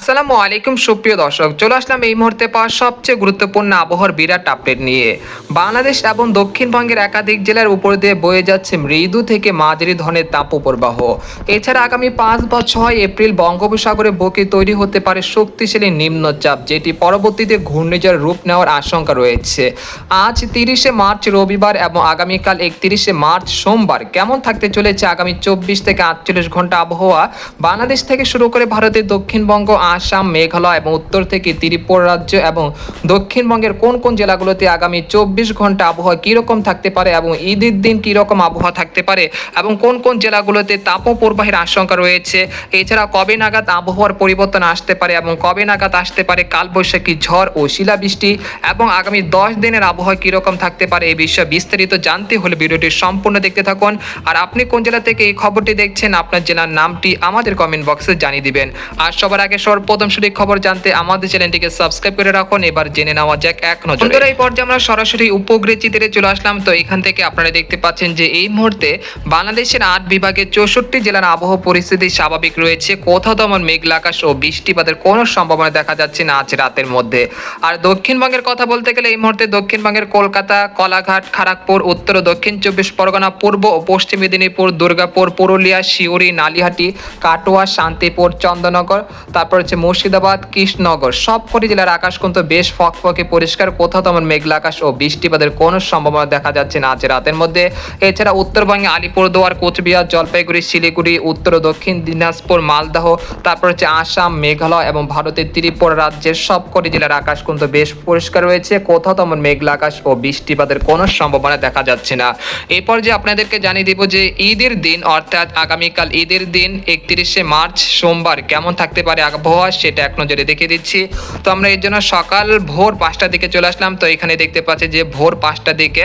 আসসালামু আলাইকুম, সুপ্রিয় দর্শক। চলে আসলাম এই মুহূর্তে পাওয়া সবচেয়ে গুরুত্বপূর্ণ আবহাওয়ার বিরাট আপডেট নিয়ে। বাংলাদেশ এবং দক্ষিণবঙ্গের একাধিক জেলার উপর দিয়ে বয়ে যাচ্ছে মৃদু থেকে মাঝারি ধরনের তাপপ্রবাহ। এছাড়া আগামী পাঁচ বা ছয় এপ্রিল বঙ্গোপসাগরে বুকে তৈরি হতে পারে শক্তিশালী নিম্নচাপ, যেটি পরবর্তীতে ঘূর্ণিঝড় রূপ নেওয়ার আশঙ্কা রয়েছে। আজ তিরিশে মার্চ রবিবার এবং আগামীকাল একত্রিশে মার্চ সোমবার কেমন থাকতে চলেছে আগামী চব্বিশ থেকে আটচল্লিশ ঘণ্টা আবহাওয়া? বাংলাদেশ থেকে শুরু করে ভারতের দক্ষিণবঙ্গ আসাম, মেঘালয় এবং উত্তর থেকে ত্রিপুরা রাজ্য এবং দক্ষিণবঙ্গের কোন কোন জেলাগুলোতে আগামী চব্বিশ ঘণ্টা আবহাওয়া কীরকম থাকতে পারে এবং ঈদের দিন কীরকম আবহাওয়া থাকতে পারে এবং কোন কোন জেলাগুলোতে তাপপ্রবাহের আশঙ্কা রয়েছে? এছাড়া কবে নাগাদ আবহাওয়ার পরিবর্তন আসতে পারে এবং কবে নাগাদ আসতে পারে কালবৈশাখী ঝড় ও শিলাবৃষ্টি? এবং আগামী দশ দিনের আবহাওয়া কীরকম থাকতে পারে এই বিষয়ে বিস্তারিত জানতে হলে ভিডিওটি সম্পূর্ণ দেখতে থাকুন। আর আপনি কোন জেলা থেকে এই খবরটি দেখছেন, আপনার জেলার নামটি আমাদের কমেন্ট বক্সে জানিয়ে দিবেন। আর সবার আগে সর্বপ্রথম সঠিক খবর জানতে আমাদের চ্যানেলটিকে সাবস্ক্রাইব করে রাখুন। এবার জেনে নেওয়া যাক এক নজরে। এই পর্যায়ে আমরা সরাসরি উপগ্রহ চিত্রে চলে আসলাম। তো এখান থেকে আপনারা দেখতে পাচ্ছেন যে এই মুহূর্তে বাংলাদেশের আট চৌষট্টি জেলার আবহাওয়া পরিস্থিতি স্বাভাবিক রয়েছে। কোথাও তেমন ও বৃষ্টিপাতের কোনো সম্ভাবনা দেখা যাচ্ছে না আজ রাতের মধ্যে। আর দক্ষিণবঙ্গের কথা বলতে গেলে এই মুহূর্তে দক্ষিণবঙ্গের কলকাতা, কলাঘাট খড়গপুর উত্তর ও দক্ষিণ চব্বিশ পরগনা, পূর্ব ও পশ্চিম মেদিনীপুর, দুর্গাপুর, পুরুলিয়া শিউরি নালিহাটি, কাটোয়া, শান্তিপুর, চন্দ্রনগর, তারপর হচ্ছে মুর্শিদাবাদ, কৃষ্ণনগর। সবকটি জেলার আকাশ কিন্তু বেশ ফকফকে পরিষ্কার। কোথাও তেমন মেঘলা আকাশ ও বৃষ্টিপাতের কোনো সম্ভাবনা দেখা যাচ্ছে না আজ রাতের মধ্যে। এছাড়া উত্তরবঙ্গে আলিপুরদুয়ার, কোচবিহার, জলপাইগুড়ি, শিলিগুড়ি, উত্তর ও দক্ষিণ দিনাজপুর, মালদহ, তারপর হচ্ছে আসাম, মেঘালয় এবং ভারতের ত্রিপুরা রাজ্যের সবকটি জেলার আকাশ কিন্তু বেশ পরিষ্কার রয়েছে। কোথাও তেমন মেঘলা আকাশ ও বৃষ্টিপাতের কোনো সম্ভাবনা দেখা যাচ্ছে না। এরপর যে আপনাদেরকে জানিয়ে দিব যে ঈদের দিন, অর্থাৎ আগামীকাল ঈদের দিন, একত্রিশে মার্চ, সোমবার কেমন থাকতে পারে আবহাওয়া সেটা এক নজরে দেখে দিচ্ছি। তো আমরা এর জন্য সকাল ভোর পাঁচটার দিকে চলে আসলাম। তো এখানে দেখতে পাচ্ছি যে ভোর পাঁচটার দিকে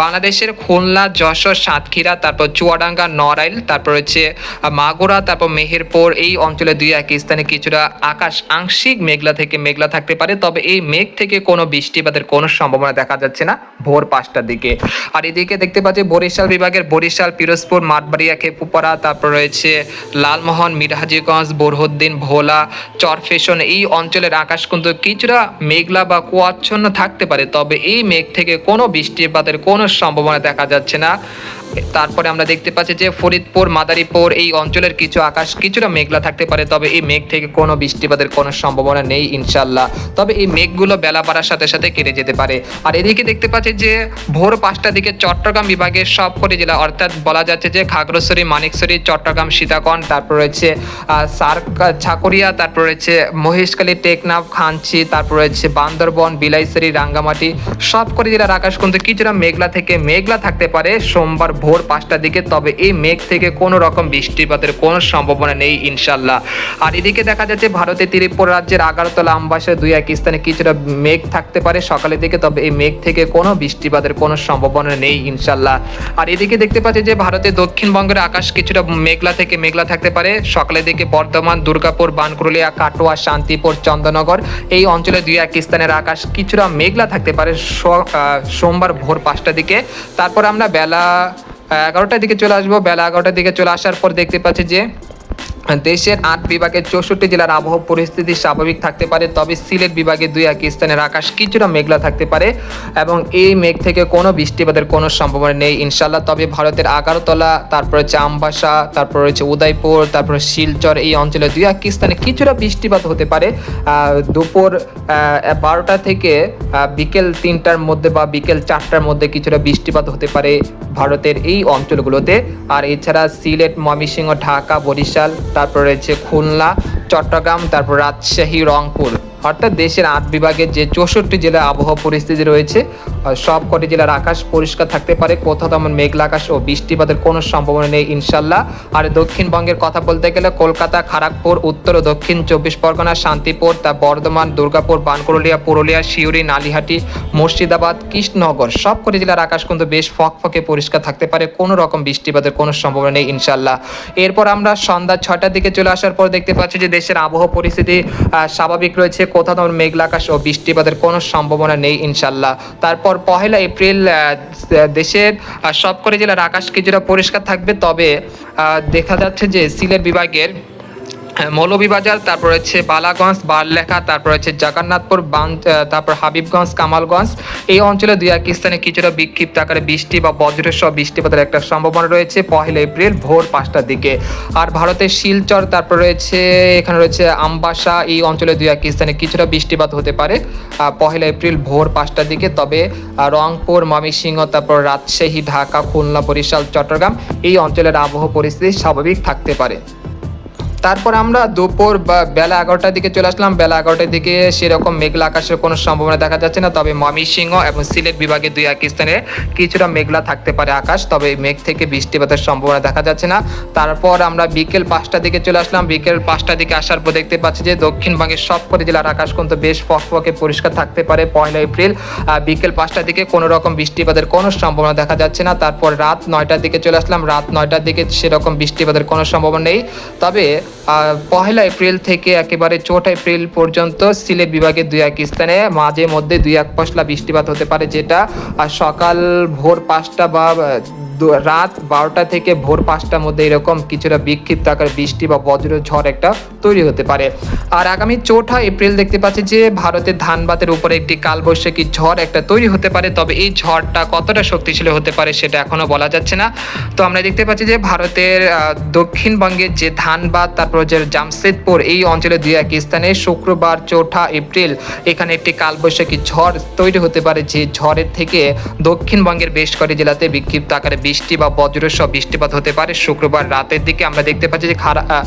বাংলাদেশের খুলনা, যশোর, সাতক্ষীরা, তারপর চুয়াডাঙ্গা, নড়াইল, তারপর হচ্ছে মাগুরা, তারপর মেহেরপুর, এই অঞ্চলে দুই এক স্থানে কিছুটা আকাশ আংশিক মেঘলা থেকে মেঘলা থাকতে পারে। তবে এই মেঘ থেকে কোনো বৃষ্টিপাতের কোনো সম্ভাবনা দেখা যাচ্ছে না ভোর পাঁচটার দিকে। আর এদিকে দেখতে পাচ্ছি বরিশাল বিভাগের বরিশাল, পিরোজপুর, মাঠবাড়িয়া, খেপুপাড়া, তারপর রয়েছে লালমোহন, মিরহাজিগঞ্জ, বোরহদ্দিন, ভোলা চরফেশন এই অঞ্চলের আকাশ কিন্তু কিছুটা মেঘলা বা কুয়াচ্ছন্ন থাকতে পারে, তবে এই মেঘ থেকে কোনো বৃষ্টিপাতের কোনো সম্ভাবনা দেখা যাচ্ছে না। তারপরে আমরা দেখতে পাচ্ছি যে ফরিদপুর, মাদারীপুর এই অঞ্চলের কিছু আকাশ কিছুটা মেঘলা থাকতে পারে, তবে এই মেঘ থেকে কোনো বৃষ্টিপাতের কোনো সম্ভাবনা নেই ইনশাল্লাহ তবে এই মেঘগুলো বেলা বাড়ার সাথে সাথে কেটে যেতে পারে। আর এদিকে দেখতে পাচ্ছি যে ভোর পাঁচটার দিকে চট্টগ্রাম বিভাগের সবকটি জেলা, অর্থাৎ বলা যাচ্ছে যে খাগড়াছড়ি, মানিকছড়ি, চট্টগ্রাম, সীতাকন, তারপর রয়েছে সার ছাকরিয়া তারপর রয়েছে মহেশখালী টেকনাফ খানচি তারপর রয়েছে বান্দরবন, বিলাইছড়ি, রাঙ্গামাটি সব করে জেলার আকাশ কিন্তু কিছুটা মেঘলা থেকে মেঘলা থাকতে পারে। সোমবার ভোর পাঁচটার দিকে, তবে এই মেঘ থেকে কোনো রকম বৃষ্টিপাতের কোনো সম্ভাবনা নেই ইনশাল্লাহ আর এদিকে দেখা যাচ্ছে, ভারতের ত্রিপুরা রাজ্যের আগারতলা আমবাসে দুই এক স্থানে কিছুটা মেঘ থাকতে পারে সকালের দিকে, তবে এই মেঘ থেকে কোনো বৃষ্টিপাতের কোনো সম্ভাবনা নেই ইনশাল্লাহ আর এদিকে দেখতে পাচ্ছি যে, ভারতের দক্ষিণবঙ্গের আকাশ কিছুটা মেঘলা থেকে মেঘলা থাকতে পারে। সকালের দিকে বর্ধমান, দুর্গাপুর বানকুরুলিয়া কাটোয়া, শান্তিপুর চন্দ্রনগর এই অঞ্চলে দুই এক স্থানের আকাশ কিছুটা মেঘলা থাকতে পারে সোমবার ভোর পাঁচটার দিকে। তারপর আমরা বেলা এগারোটার দিকে চলে আসব। বেলা এগারোটার দিকে চলে আসার পর দেখতে পাচ্ছি যে দেশের আট বিভাগের চৌষট্টি জেলার আবহাওয়া পরিস্থিতি স্বাভাবিক থাকতে পারে, তবে সিলেট বিভাগে দুই এক স্থানের আকাশ কিছুটা মেঘলা থাকতে পারে এবং এই মেঘ থেকে কোনো বৃষ্টিপাতের কোনো সম্ভাবনা নেই ইনশাল্লাহ তবে ভারতের আগারতলা তারপর হচ্ছে আমবাসা তারপর হচ্ছে উদয়পুর, তারপর শিলচর এই অঞ্চলে দুই এক স্থানে কিছুটা বৃষ্টিপাত হতে পারে। দুপুর বারোটা থেকে বিকেল তিনটার মধ্যে বা বিকেল চারটার মধ্যে কিছুটা বৃষ্টিপাত হতে পারে ভারতের এই অঞ্চলগুলোতে। আর এছাড়া সিলেট, ময়মনসিংহ, ঢাকা, বরিশাল তারপর রয়েছে খুলনা, চট্টগ্রাম, তারপর রাজশাহী, রংপুর। অর্থাৎ দেশের আট বিভাগের যে চৌষট্টি জেলার আবহাওয়া পরিস্থিতি রয়েছে সব কটি জেলার আকাশ পরিষ্কার থাকতে পারে। কোথাও তেমন মেঘলা আকাশ ও বৃষ্টিপাতের কোনো সম্ভাবনা নেই, ইনশাল্লাহ। আর দক্ষিণবঙ্গের কথা বলতে গেলে কলকাতা খড়গপুর উত্তর ও দক্ষিণ চব্বিশ পরগনা, শান্তিপুর, তা বর্ধমান, দুর্গাপুর বানকুরুলিয়া পুরুলিয়া শিউরি নালিহাটি, মুর্শিদাবাদ, কৃষ্ণনগর, সব কটি জেলার আকাশ কিন্তু বেশ ফকফকে পরিষ্কার থাকতে পারে। কোনো রকম বৃষ্টিপাতের কোনো সম্ভাবনা নেই, ইনশাল্লাহ। এরপর আমরা সন্ধ্যা ছটার দিকে চলে আসার পর দেখতে পাচ্ছি যে দেশের আবহাওয়া পরিস্থিতি স্বাভাবিক রয়েছে। কোথাও তেমন মেঘলা আকাশ ও বৃষ্টিপাতের কোনো সম্ভাবনা নেই, ইনশাল্লাহ। তারপর পহেলা এপ্রিল দেশের সবকটি জেলার আকাশ কিছুটা পরিষ্কার থাকবে। তবে দেখা যাচ্ছে যে সিলেট বিভাগের মৌলভীবাজার, তারপর হচ্ছে বালাগঞ্জ, বারলেখা, তারপর হচ্ছে জগন্নাথপুর বান তারপর হাবিবগঞ্জ, কামালগঞ্জ। এই অঞ্চলে দুই এক স্থানে কিছুটা বিক্ষিপ্ত আকারে বৃষ্টি বা বজ্রের সহ বৃষ্টিপাতের একটা সম্ভাবনা রয়েছে পহেলা এপ্রিল ভোর পাঁচটার দিকে। আর ভারতের শিলচর, তারপর রয়েছে, এখানে রয়েছে আমবাসা, এই অঞ্চলে দুই এক স্থানে কিছুটা বৃষ্টিপাত হতে পারে পহেলা এপ্রিল ভোর পাঁচটার দিকে। তবে রংপুর, ময়মনসিংহ, তারপর রাজশাহী, ঢাকা, খুলনা, বরিশাল, চট্টগ্রাম এই অঞ্চলের আবহাওয়া পরিস্থিতি স্বাভাবিক থাকতে পারে। তারপর আমরা দুপুর বা বেলা এগারোটার দিকে চলে আসলাম। বেলা এগারোটার দিকে সেরকম মেঘলা আকাশের কোনো সম্ভাবনা দেখা যাচ্ছে না। তবে ময়মনসিংহ এবং সিলেট বিভাগে দুই এক স্থানে কিছুটা মেঘলা থাকতে পারে আকাশ। তবে মেঘ থেকে বৃষ্টিপাতের সম্ভাবনা দেখা যাচ্ছে না। তারপর আমরা বিকেল পাঁচটার দিকে চলে আসলাম। বিকেল পাঁচটার দিকে আসার পর দেখতে পাচ্ছি যে দক্ষিণবঙ্গের সবকটি জেলার আকাশ কিন্তু বেশ ফকফকে পরিষ্কার থাকতে পারে পয়লা এপ্রিল। বিকেল পাঁচটার দিকে কোনো রকম বৃষ্টিপাতের কোনো সম্ভাবনা দেখা যাচ্ছে না। তারপর রাত নয়টার দিকে চলে আসলাম। রাত নয়টার দিকে সেরকম বৃষ্টিপাতের কোনো সম্ভাবনা নেই। তবে পহেলা এপ্রিল থেকে একেবারে চৌঠা এপ্রিল পর্যন্ত সিলেট বিভাগে দুই এক স্থানে, মাঝে মধ্যে দুই এক পশলা বৃষ্টিপাত হতে পারে যেটা, আর সকাল ভোর পাঁচটা বা রাত বারোটা থেকে ভোর পাঁচটার মধ্যে এরকম কিছুটা বিক্ষিপ্ত আকার বৃষ্টি বা বজ্র ঝড় একটা তৈরি হতে পারে। আর আগামী চৌঠা এপ্রিল দেখতে পাচ্ছি যে ভারতের ধানবাদের উপরে একটি কালবৈশাখী ঝড় একটা তৈরি হতে পারে তবে এই ঝড়টা কতটা শক্তিশালী হতে পারে সেটা এখনও বলা যাচ্ছে না। তো আমরা দেখতে পাচ্ছি যে ভারতের দক্ষিণবঙ্গের যে ধানবাদ তারপর যে জামশেদপুর এই অঞ্চলে দুই এক স্থানে শুক্রবার চৌঠা এপ্রিল এখানে একটি কালবৈশাখী ঝড় তৈরি হতে পারে যে ঝড়ের থেকে দক্ষিণবঙ্গের বেশ কয়েকটি জেলাতে বিক্ষিপ্ত আকারে বৃষ্টি বা বজ্রসহ বৃষ্টিপাত হতে পারে। শুক্রবার রাতের দিকে আমরা দেখতে পাচ্ছি যে খারাপ খারা- আহ,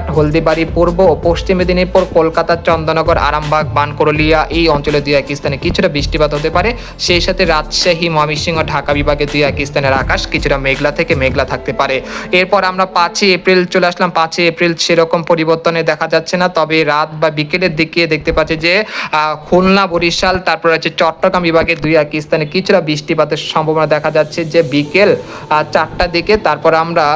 কলাঘাট হলদিবাড়ি, পূর্ব ও পশ্চিম মেদিনীপুর, কলকাতা, চন্দননগর, আরামবাগ বানকরলিয়া এই অঞ্চলে দুই এক স্থানে কিছুটা বৃষ্টিপাত হতে পারে। সেই সাথে রাজশাহী, ময়মনসিংহ, ঢাকা বিভাগে দুই এক স্থানের আকাশ কিছুটা মেঘলা থেকে মেঘলা থাকতে পারে। এরপর আমরা পাঁচই এপ্রিল চলে আসলাম। পাঁচই এপ্রিল সেরকম পরিবর্তনে দেখা যাচ্ছে না, তবে রাত বা বিকেলের দিকে দেখতে পাচ্ছি যে খুলনা, বরিশাল, তারপর হচ্ছে চট্টগ্রাম বিভাগে দুই এক স্থানে কিছুটা বৃষ্টিপাতের সম্ভাবনা দেখা যাচ্ছে যে বিকেল চারটার দিকে। তারপর আমরা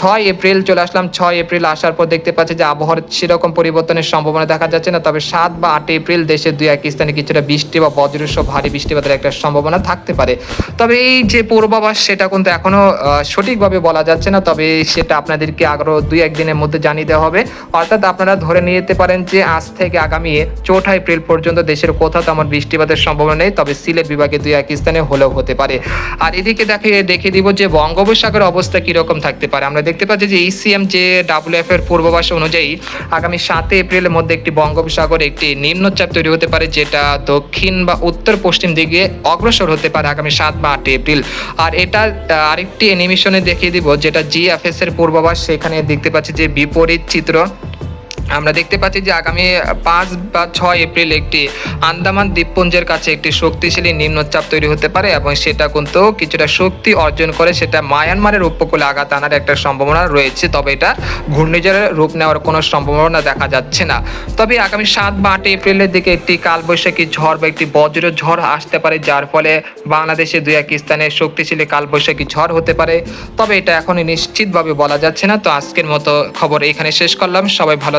ছয় এপ্রিল চলে আসলাম। ছয় এপ্রিল আসার পর দেখতে পাচ্ছি যে আবহাওয়ার সেরকম পরিবর্তনের সম্ভাবনা দেখা যাচ্ছে না। তবে সাত বা আট এপ্রিল দেশের দুই এক স্থানে কিছুটা বৃষ্টি বা বজ্রসহ ভারী বৃষ্টিপাতের একটা সম্ভাবনা থাকতে পারে। তবে এই যে পূর্বাভাস, সেটা কিন্তু এখনও সঠিকভাবে বলা যাচ্ছে না। তবে সেটা আপনাদেরকে আরও দুই একদিনের মধ্যে জানিয়ে দেওয়া হবে। অর্থাৎ আপনারা ধরে নিয়ে যেতে পারেন যে আজ থেকে আগামী চৌঠা এপ্রিল পর্যন্ত দেশের কোথাও তেমন বৃষ্টিপাতের সম্ভাবনা নেই। তবে সিলেট বিভাগে দুই এক স্থানে হলেও হতে পারে। আর এদিকে দেখে দেখে দিব যে বঙ্গোপসাগরের অবস্থা কীরকম থাকতে পারে। আমরা দেখতে পাচ্ছি যে ইসিএম যে ডাব্লিউএফ এর পূর্বাভাস অনুযায়ী আগামী সাতই এপ্রিলের মধ্যে একটি বঙ্গোপসাগরে একটি নিম্নচাপ তৈরি হতে পারে, যেটা দক্ষিণ বা উত্তর পশ্চিম দিকে অগ্রসর হতে পারে আগামী সাত বা আট এপ্রিল। আর এটা আরেকটি অ্যানিমেশনে দেখিয়ে দিব, যেটা জিএফএস এর পূর্বাভাস সেখানে দেখতে পাচ্ছি যে বিপরীত চিত্র আমরা দেখতে পাচ্ছি যে আগামী পাঁচ বা ছয় এপ্রিল একটি আন্দামান দ্বীপপুঞ্জের কাছে একটি শক্তিশালী নিম্নচাপ তৈরি হতে পারে এবং সেটা কিন্তু কিছুটা শক্তি অর্জন করে সেটা মায়ানমারের উপকূলে আঘাত আনার একটা সম্ভাবনা রয়েছে। তবে এটা ঘূর্ণিঝড়ের রূপ নেওয়ার কোনো সম্ভাবনা দেখা যাচ্ছে না। তবে আগামী সাত বা আট এপ্রিলের দিকে একটি কালবৈশাখী ঝড় বা একটি বজ্র ঝড় আসতে পারে, যার ফলে বাংলাদেশে দুই এক স্থানে শক্তিশালী কালবৈশাখী ঝড় হতে পারে। তবে এটা এখনই নিশ্চিতভাবে বলা যাচ্ছে না। তো আজকের মতো খবর এখানে শেষ করলাম। সবাই ভালো